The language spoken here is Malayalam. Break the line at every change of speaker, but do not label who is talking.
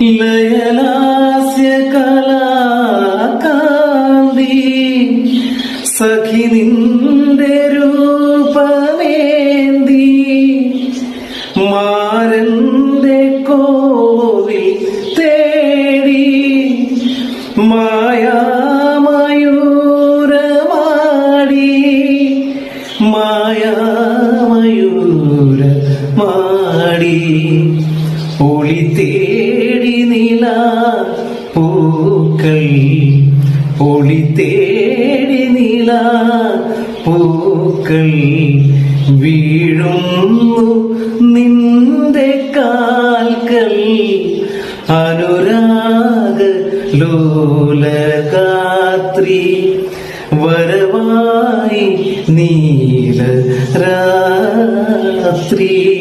ലയലാസ്യ കലാകാന്തി സഖി നിന്റെ രൂപമേന്തി മാരന്റെ കോവിൽ തേടി മായാമയൂരമാടി മായാമയൂര മാടി ഒളി തേടി നില പൂക്കൾ. ഒളി തേടി നില പൂക്കൾ. വീഴുന്നു നിന്റെ കാൽക്കൽ. അനുരാഗ ലോലകാത്രി വരവായി നീല രാത്രി.